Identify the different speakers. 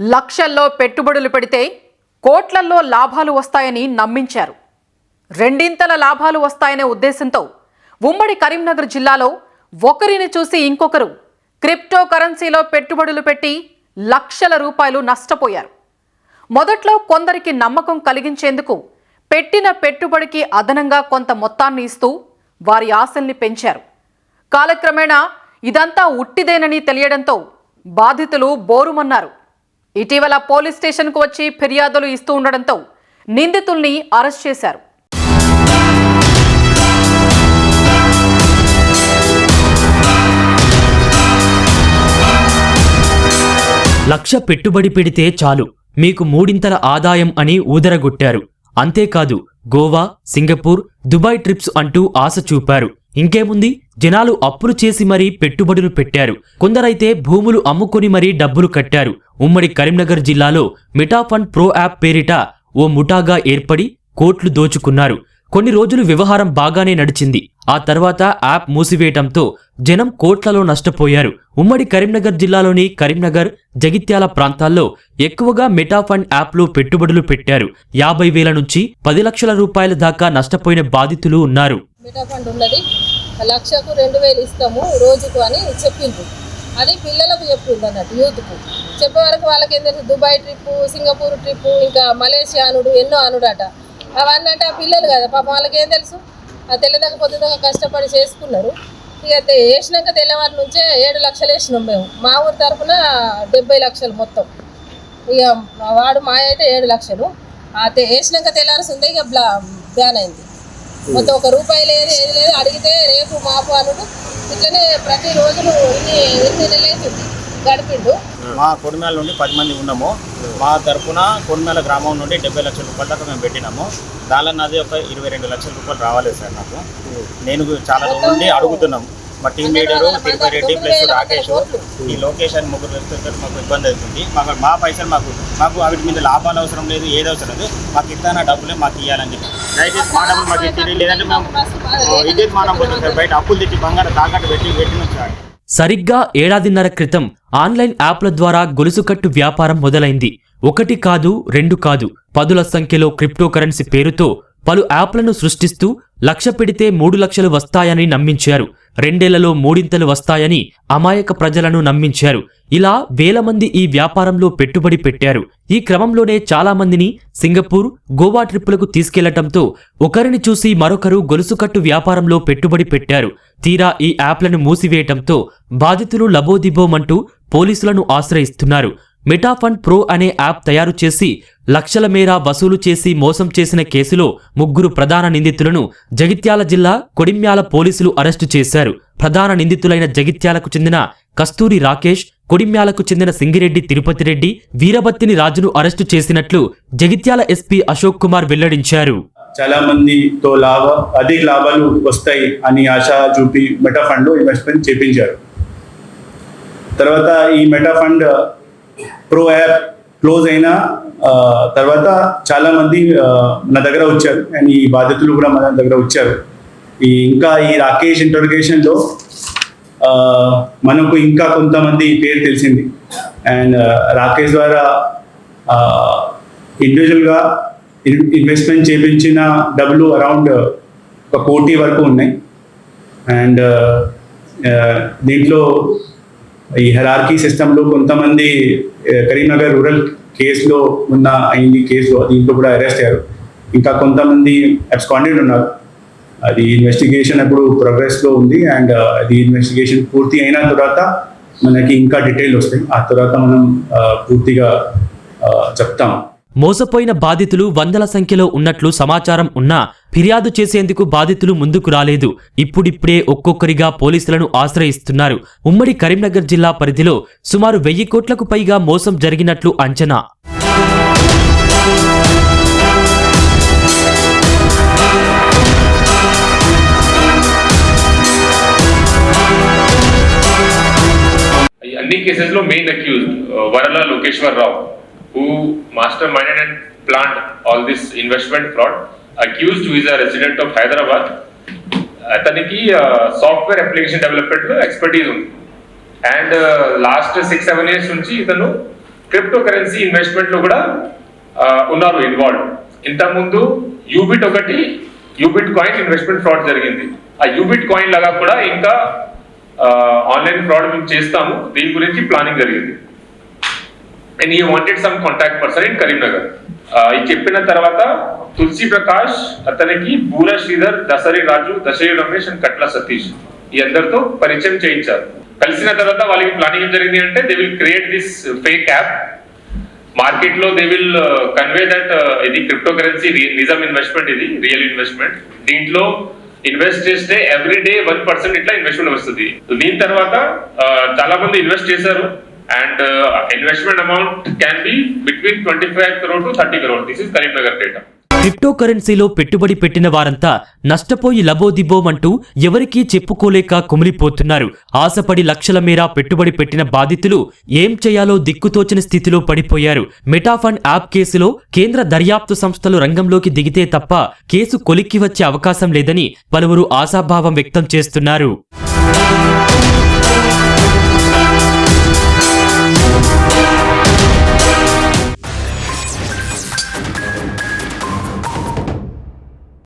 Speaker 1: లక్షల్లో పెట్టుబడులు పెడితే కోట్లల్లో లాభాలు వస్తాయని నమ్మించారు. రెండింతల లాభాలు వస్తాయనే ఉద్దేశంతో ఉమ్మడి కరీంనగర్ జిల్లాలో ఒకరిని చూసి ఇంకొకరు క్రిప్టో కరెన్సీలో పెట్టుబడులు పెట్టి లక్షల రూపాయలు నష్టపోయారు. మొదట్లో కొందరికి నమ్మకం కలిగించేందుకు పెట్టిన పెట్టుబడికి అదనంగా కొంత మొత్తాన్ని ఇస్తూ వారి ఆశల్ని పెంచారు. కాలక్రమేణా ఇదంతా ఉట్టిదేనని తెలియడంతో బాధితులు బోరుమన్నారు. ఇటీవల పోలీస్ స్టేషన్కు వచ్చి ఫిర్యాదులు ఇస్తూ ఉండడంతో నిందితుల్ని అరెస్ట్ చేశారు.
Speaker 2: లక్ష పెట్టుబడి పెడితే చాలు. మీకు మూడింతల ఆదాయం అని ఊదరగొట్టారు. అంతేకాదు గోవా సింగపూర్ దుబాయ్ ట్రిప్స్ అంటూ ఆశ చూపారు. ఇంకేముంది? జనాలు అప్పులు చేసి మరీ పెట్టుబడులు పెట్టారు. కొందరైతే భూములు అమ్ముకొని మరీ డబ్బులు కట్టారు. ఉమ్మడి కరీంనగర్ జిల్లాలో మిటాఫండ్ ప్రో యాప్ పేరిట ఓ ముఠాగా ఏర్పడి కోట్లు దోచుకున్నారు. కొన్ని రోజులు వ్యవహారం బాగానే నడిచింది. ఆ తర్వాత యాప్ మూసివేయటంతో జనం కోట్లలో నష్టపోయారు. ఉమ్మడి కరీంనగర్ జిల్లాలోని కరీంనగర్ జగిత్యాల ప్రాంతాల్లో ఎక్కువగా మెటాఫండ్ యాప్లో పెట్టుబడులు పెట్టారు. యాభై వేల నుంచి పది లక్షల రూపాయల దాకా నష్టపోయిన బాధితులు ఉన్నారు.
Speaker 3: ఉన్నది. లక్షకు రెండు వేలు ఇస్తాము రోజుకు అని చెప్పిండ్రు. అని పిల్లలకు చెప్పింది అన్నట్టు యూత్కు. చెప్పే వరకు వాళ్ళకి ఏం తెలుసు దుబాయ్ ట్రిప్పు సింగపూర్ ట్రిప్పు ఇంకా మలేషియా అనుడు ఎన్నో అనుడట. అవన్నీ అంటే ఆ పిల్లలు కదా పాపం వాళ్ళకి ఏం తెలుసు? ఆ తెల్లదాకా పొద్దుదాకా కష్టపడి చేసుకున్నారు. ఇక వేసినాక తెల్లవారి నుంచే ఏడు లక్షలు వేసినాం మేము. మా ఊరి తరఫున డెబ్బై లక్షలు మొత్తం. ఇక వాడు మాయ అయితే ఏడు లక్షలు. ఆ వేసినాక తెల్లారుస్తుంది ఇక బ్లా బ్యాన్ అయింది. మొత్తం ఒక రూపాయి లేదు ఏది లేదు. అడిగితే రేపు మాపు అనుడు ఇట్లనే ప్రతి రోజులు ఇన్ని ఎన్ని గడిపిండు.
Speaker 4: మా కొడిమేల నుండి పది మంది ఉన్నాము. మా తరఫున కొడిమేల గ్రామం నుండి డెబ్బై లక్షల రూపాయల దాకా మేము పెట్టినాము. దానిలో నాది ఒక ఇరవై రెండు లక్షల రూపాయలు రావాలి సార్ నాకు నేను చాలా రోజుల నుండి అడుగుతున్నాం మా team leader Tirupati Reddy plus Rakesh. ఈ లొకేషన్ ముగ్గురు వ్యక్తులతో మాకు ఇబ్బంది అవుతుంది. మాకు మా పైసలు మాకు మాకు వాటి మీద లాభాలు అవసరం లేదు ఏది అవసరం లేదు. మాకు ఇస్తాన డబ్బులే మాకు ఇవ్వాలని చెప్పి. దయచేసి మా డబ్బులు మాకు ఇచ్చేది లేదంటే మేము ఇదే మానం పోతుంది సార్. బయట అప్పులు తెచ్చి బంగారం తాకట్టు పెట్టి పెట్టిన సార్
Speaker 2: సరిగ్గా ఏడాదిన్నర క్రితం ఆన్లైన్ యాప్ల ద్వారా గొలుసుకట్టు వ్యాపారం మొదలైంది. ఒకటి కాదు రెండు కాదు పదుల సంఖ్యలో క్రిప్టో కరెన్సీ పేరుతో పలు యాప్లను సృష్టిస్తూ లక్ష పెడితే మూడు లక్షలు వస్తాయని నమ్మించారు. రెండేళ్ళలో మూడింతలు వస్తాయని అమాయక ప్రజలను నమ్మించారు. ఇలా వేల మంది ఈ వ్యాపారంలో పెట్టుబడి పెట్టారు. ఈ క్రమంలోనే చాలా మందిని సింగపూర్ గోవా ట్రిప్పులకు తీసుకెళ్ళటంతో ఒకరిని చూసి మరొకరు గొలుసుకట్టు వ్యాపారంలో పెట్టుబడి పెట్టారు. తీరా ఈ యాప్లను మూసివేయటంతో బాధితులు లబోదిబోమంటూ పోలీసులను ఆశ్రయిస్తున్నారు. మిటాఫండ్ ప్రో అనే యాప్ తయారు చేసి లక్షల మేర వసూలు చేసి మోసం చేసిన కేసులో ముగ్గురు ప్రధాన నిందితులను జగిత్యాల జిల్లా కొడిమ్యాల పోలీసులు అరెస్టు చేశారు. ప్రధాన నిందితులైన జగిత్యాలకు చెందిన కస్తూరి రాకేష్ కొడిమ్యాలకు చెందిన సింగిరెడ్డి తిరుపతి రెడ్డి వీరబత్తిని రాజును అరెస్టు చేసినట్లు జగిత్యాల ఎస్పీ అశోక్ కుమార్ వెల్లడించారు.
Speaker 5: చాలా మందితో లాభ అధిక లాభాలు వస్తాయి అని ఆశ చూపి మెటా ఫండ్ ఇన్వెస్ట్మెంట్ చేపించారు. తర్వాత ఈ Meta fund pro app close అయిన తర్వాత చాలా మంది నా దగ్గర వచ్చారు. అండ్ ఈ బాధితులు కూడా మన దగ్గర వచ్చారు. ఈ ఇంకా ఈ రాకేష్ ఇంటర్గేషన్లో మనకు ఇంకా కొంతమంది పేరు తెలిసింది. అండ్ రాకేష్ ద్వారా ఇండివిజువల్గా ఇన్వెస్ట్మెంట్ చేపించిన డబ్బులు అరౌండ్ ఒక కోటి వరకు ఉన్నాయి. అండ్ దీంట్లో ఈ హెరార్కీ సిస్టంలో కొంతమంది కరీంనగర్ రూరల్ కేసులో ఉన్న అయింది కేసులో దీంట్లో కూడా అరెస్ట్ అయ్యారు. ఇంకా కొంతమంది అబ్స్కాండెడ్ ఉన్నారు. అది ఇన్వెస్టిగేషన్ ఇప్పుడు ప్రోగ్రెస్లో ఉంది అండ్ uh, అది ఇన్వెస్టిగేషన్ పూర్తి అయిన తర్వాత మనకి ఇంకా డీటెయిల్ వస్తాయి. ఆ తర్వాత మనం uh, పూర్తిగా uh, చెప్తాం
Speaker 2: మోసపోయిన బాధితులు వందల సంఖ్యలో ఉన్నట్లు సమాచారం ఉన్నా ఫిర్యాదు చేసేందుకు బాధితులు ముందుకు రాలేదు. ఇప్పుడిప్పుడే ఒక్కొక్కరిగా పోలీసులను ఆశ్రయిస్తున్నారు. ఉమ్మడి కరీంనగర్ జిల్లా పరిధిలో సుమారు వెయ్యి కోట్లకు పైగా మోసం జరిగినట్లు అంచనా.
Speaker 6: అన్ని కేసెస్లో main accused Varala Lokeshwar Rao who master and and plant all this investment fraud who is a a resident of Hyderabad అతనికి సాఫ్ట్వేర్ అప్లికేషన్ డెవలప్మెంట్లో ఎక్స్పర్టీస్ ఉంది. And last six seven years నుంచి ఇతను క్రిప్టో కరెన్సీ ఇన్వెస్ట్మెంట్లో కూడా ఉన్నారు involve ఇంతకుముందు Ubit ఒకటి Ubit coin investment fraud జరిగింది. ఆ యూబిట్ కాయిన్ లాగా కూడా ఇంకా ఆన్లైన్ ఫ్రాడ్ మేము చేస్తాము. దీని గురించి ప్లానింగ్ జరిగింది. అండ్ ఈ wanted some contact person in Karimnagar ఇది చెప్పిన తర్వాత తులసి ప్రకాష్ అతనికి బూర శ్రీధర్ దసరి రాజు దశరి రమేష్ అండ్ కట్ల సతీష్ ఈ అందరితో పరిచయం చేయించారు. కలిసిన తర్వాత వాళ్ళకి ప్లానింగ్ ఏం జరిగింది అంటే they will create this fake app మార్కెట్లో దే విల్ కన్వే దట్ ఇది క్రిప్టో కరెన్సీ నిజం ఇన్వెస్ట్మెంట్ ఇది రియల్ ఇన్వెస్ట్మెంట్ దీంట్లో ఇన్వెస్ట్ చేస్తే ఎవ్రీ డే వన్ పర్సెంట్ ఇట్లా ఇన్వెస్ట్మెంట్ వస్తుంది. దీని తర్వాత uh, చాలా మంది ఇన్వెస్ట్ చేశారు. And investment amount can be between twenty five crore to thirty crore this is Karimnagar data
Speaker 2: crypto కరెన్సీలో పెట్టుబడి పెట్టిన వారంతా నష్టపోయి లబోదిబోమంటూ ఎవరికీ చెప్పుకోలేక కుమిలిపోతున్నారు. ఆశపడి లక్షల మేర పెట్టుబడి పెట్టిన బాధితులు ఏం చేయాలో దిక్కుతోచని స్థితిలో పడిపోయారు. మెటాఫండ్ యాప్ కేసులో కేంద్ర దర్యాప్తు సంస్థలు రంగంలోకి దిగితే తప్ప కేసు కొలిక్కి వచ్చే అవకాశం లేదని పలువురు ఆశాభావం వ్యక్తం చేస్తున్నారు.